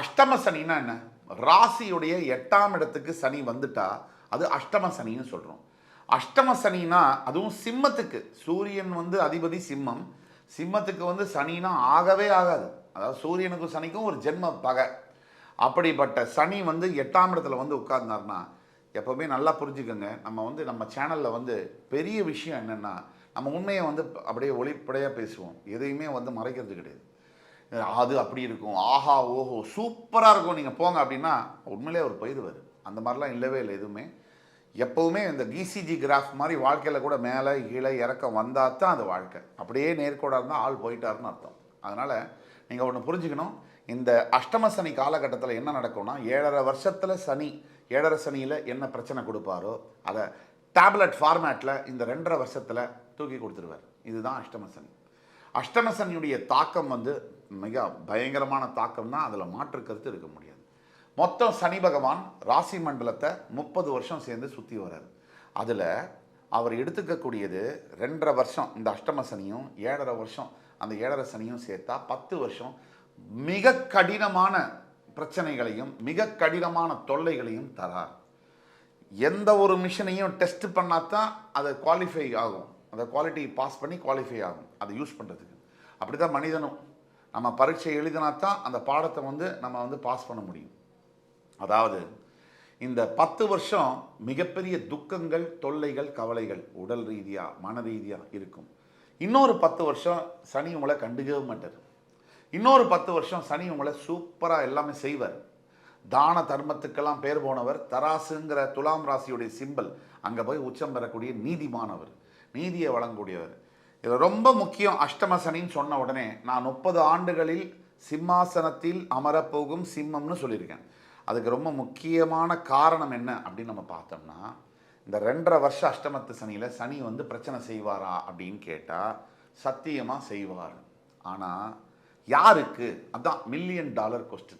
அஷ்டம சனின்னா என்ன? ராசியுடைய எட்டாம் இடத்துக்கு சனி வந்துட்டா அது அஷ்டம சனின்னு சொல்கிறோம் அஷ்டம சனினா அதுவும் சிம்மத்துக்கு. சூரியன் வந்து அதிபதி சிம்மம். சிம்மத்துக்கு வந்து சனினா ஆகவே ஆகாது. அதாவது சூரியனுக்கும் சனிக்கும் ஒரு ஜென்ம பகை. அப்படிப்பட்ட சனி வந்து எட்டாம் இடத்துல வந்து உட்கார்ந்தார்னா எப்போவுமே நல்லா புரிஞ்சுக்கோங்க. நம்ம வந்து நம்ம சேனலில் வந்து பெரிய விஷயம் என்னென்னா நம்ம உண்மையை வந்து அப்படியே ஒளிப்படையாக பேசுவோம். எதையுமே வந்து மறைக்கிறது கிடையாது. அது அப்படி இருக்கும். ஆஹா ஓஹோ சூப்பராக இருக்கும். நீங்கள் போங்க அப்படின்னா உண்மையிலே அவர் போயிடுவார் அந்த மாதிரிலாம் இல்லவே இல்லை எதுவுமே. எப்போவுமே இந்த டிசிஜி கிராஃப் மாதிரி வாழ்க்கையில் கூட மேலே கீழே இறக்கம் வந்தால் தான் அது வாழ்க்கை. அப்படியே நேர்கோடாக இருந்தால் ஆள் போயிட்டாருன்னு அர்த்தம். அதனால் நீங்கள் ஒன்று புரிஞ்சுக்கணும். இந்த அஷ்டம சனி காலகட்டத்தில் என்ன நடக்கும்னா ஏழரை வருஷத்தில் சனி ஏழரை சனியில் என்ன பிரச்சனை கொடுப்பாரோ அதை டேப்லெட் ஃபார்மேட்டில் இந்த ரெண்டரை வருஷத்தில் தூக்கி கொடுத்துருவார். இதுதான் அஷ்டம சனி. அஷ்டமசனியுடைய தாக்கம் வந்து மிக பயங்கரமான தாக்கம் தான் அதில் மாற்று கருத்து இருக்க முடியாது. மொத்தம் சனி பகவான் ராசி மண்டலத்தை முப்பது வருஷம் சேர்ந்து சுற்றி வர்றார். அதில் அவர் எடுத்துக்கக்கூடியது ரெண்டரை வருஷம் இந்த அஷ்டம சனியும் ஏழரை வருஷம் அந்த ஏழரை சனியும் சேர்த்தா பத்து வருஷம் மிக கடினமான பிரச்சனைகளையும் மிக கடினமான தொல்லைகளையும் தரார். எந்த ஒரு மிஷினையும் டெஸ்ட் பண்ணால் தான் அது குவாலிஃபை ஆகும். அந்த குவாலிட்டி பாஸ் பண்ணி குவாலிஃபை ஆகும். அதை யூஸ் பண்ணுறதுக்கு அப்படி தான் மனிதனும். நம்ம பரீட்சை எழுதினா தான் அந்த பாடத்தை வந்து நம்ம வந்து பாஸ் பண்ண முடியும். அதாவது இந்த பத்து வருஷம் மிகப்பெரிய துக்கங்கள் தொல்லைகள் கவலைகள் உடல் ரீதியாக மன ரீதியாக இருக்கும். இன்னொரு பத்து வருஷம் சனி உங்களை கண்டுக்கவே மாட்டார். இன்னொரு பத்து வருஷம் சனி உங்களை சூப்பராக எல்லாமே செய்வார். தான தர்மத்துக்கெல்லாம் பேர் போனவர் தராசுங்கிற துலாம் ராசியுடைய சிம்பல் அங்கே போய் உச்சம் பெறக்கூடிய நீதிமானவர் நீதியை வழங்கக்கூடியவர். இதில் ரொம்ப முக்கியம் அஷ்டம சனின்னு சொன்ன உடனே நான் முப்பது ஆண்டுகளில் சிம்மாசனத்தில் அமரப்போகும் சிம்மம்னு சொல்லியிருக்கேன். அதுக்கு ரொம்ப முக்கியமான காரணம் என்ன அப்படின்னு நம்ம பார்த்தோம்னா இந்த ரெண்டரை வருஷம் அஷ்டமத்து சனியில் சனி வந்து பிரச்சனை செய்வாரா அப்படின்னு கேட்டால் சத்தியமாக செய்வார். ஆனால் யாருக்கு? அதான் மில்லியன் டாலர் கொஸ்டின்